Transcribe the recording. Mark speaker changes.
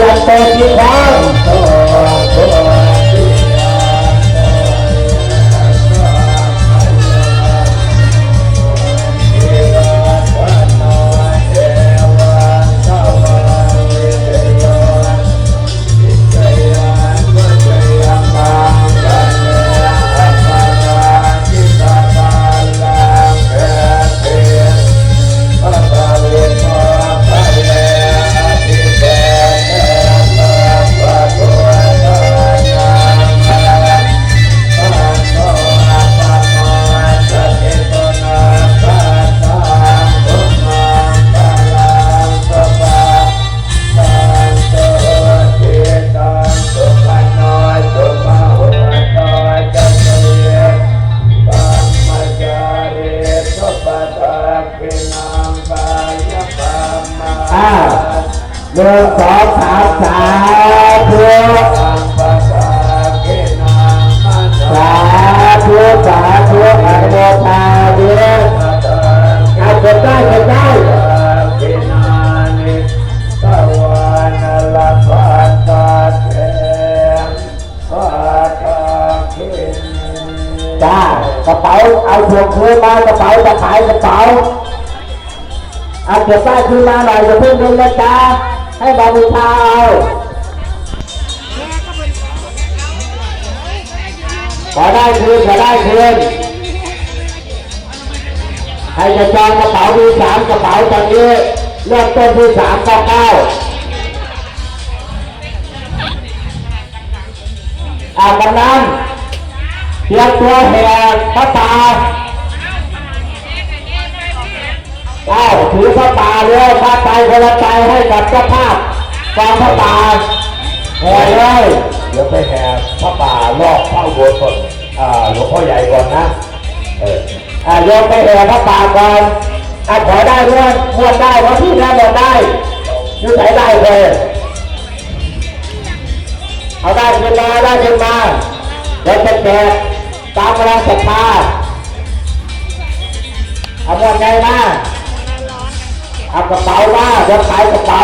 Speaker 1: ยันโตจีควัง
Speaker 2: โอ่า
Speaker 1: หนึ่งสองสามสาธุสาธุสาธุอนุโมทนาด้วยเอาเกิดได้เกิดได้จ้ากระเป๋าเอาพวงคืนมากระเป๋าจะขายกระเป๋า เอาเก็บได้คืนมาหน่อยจะเพิ่งเงินนะจ๊ะให้บาบูชาเอาขอได้คืนขอได้คืนใครจะจองกระเป๋าดีสามกระเป๋าตอนนี้เริ่มต้นที่สามเก้าเก้าอ่ากำนันเตรียมตัวแห่พระป่า อ้าถือพระป่าเร็วพระใจคนละใจให้กับเจ้าภาพกองพระป่าแห่เลย
Speaker 2: เดี๋ยวไปแห่พระป่ารอบพระอุโบสถอ่าหลวงพ่อใหญ่ก่อนนะ เออ
Speaker 1: อ่าโยมไปแห่พระป่าก่อนอ่าขอได้เรื่องมวดได้วันที่แล้วหมดได้อยู่ไหนได้เลยเอาได้ขึ้นมาได้ขึ้นมาเดี๋ยวจะแจกตามกำลังศรัทธาเอาหมดไงมา เอากระเป๋ามาเดี๋ยวขายกระเป๋า